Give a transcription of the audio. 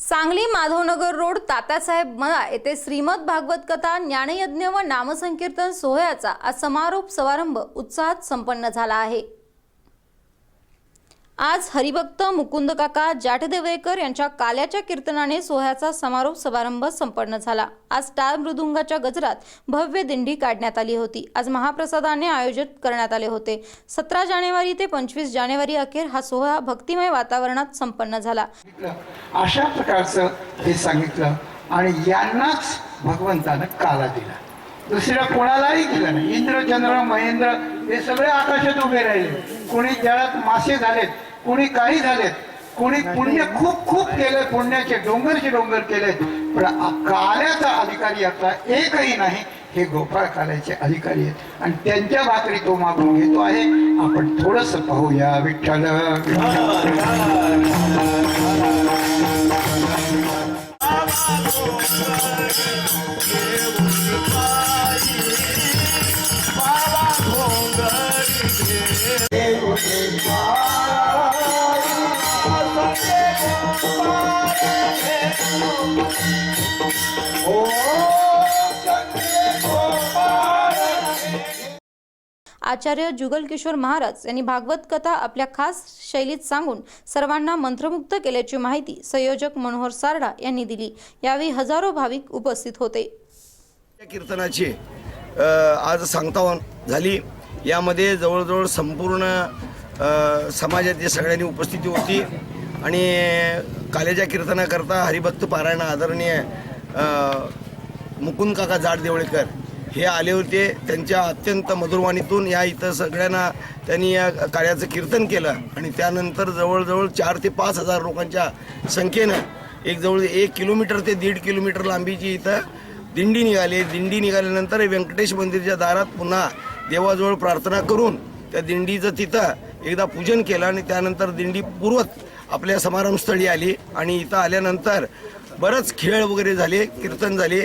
Sangli Madhavnagar road Tatyasaheb मळा येथे श्रीमद भागवत कथा ज्ञानयज्ञ व नामसंकीर्तन सोहळ्याचा आज समारोप समारंभ उत्साहात संपन्न झाला आहे. आज हरिभक्त मुकुंद काका जाटदेवळेकर यांच्या काल्याच्या कीर्तनाने सोहळ्याचा समारोप समारंभ संपन्न झाला. आज टाळ मृदुंगाच्या गजरात भव्य दिंडी काढण्यात आली होती. आज महाप्रसादाने आयोजित करण्यात आले होते. सतरा जानेवारी ते पंचवीस जानेवारी अखेर हा सोहळा भक्तिमय वातावरणात संपन्न झाला. अशा प्रकारचं हे सांगितलं आणि यांनाच भगवंतानं काला दिला. दुसऱ्या कोणालाही दिला नाही. इंद्र चंद्र महेंद्र हे सगळे आकाशात उभे राहिले. कोणी जळात मासे झालेत. कोणी काही झालेत कोणी पुण्य खूप खूप केले पुण्याचे डोंगरचे डोंगर केलेत. पण आ- काल्याचा अधिकारी आता एकही नाही हे गोपाळ काल्याचे अधिकारी आहेत. आणि त्यांच्या भाकरी तो मागून घेतो आहे. आपण थोडस पाहूया विठ्ठल. विठ्ठल आचार्य जुगल किशोर महाराज यांनी भागवत कथा आपल्या खास शैलीत सांगून सर्वांना मंत्रमुग्ध केल्याची माहिती संयोजक मनोहर सारडा यांनी दिली. यावेळी हजारो भाविक उपस्थित होते. कीर्तनाची आज सांगता झाली. यामध्ये जवळजवळ संपूर्ण समाजात समाजातील सगळ्यांनी उपस्थिती होती. आणि कालेच्या कीर्तनाकरता हरिभक्त पारायण आदरणीय मुकुंद काका जाड देवळेकर हे आले होते. त्यांच्या अत्यंत मधुरवाणीतून या इथं सगळ्यांना त्यांनी या कार्याचं कीर्तन केलं. आणि त्यानंतर जवळजवळ चार ते पाच हजार लोकांच्या संख्येनं एक जवळ एक किलोमीटर ते दीड किलोमीटर लांबीची इथं दिंडी निघाली. दिंडी निघाल्यानंतर व्यंकटेश मंदिरच्या दारात पुन्हा देवाजवळ प्रार्थना करून त्या दिंडीचं तिथं एकदा पूजन केलं आणि त्यानंतर दिंडी पूर्वत आपल्या समारंभस्थळी आली. आणि इथं आल्यानंतर बरंच खेळ वगैरे झाले कीर्तन झाले.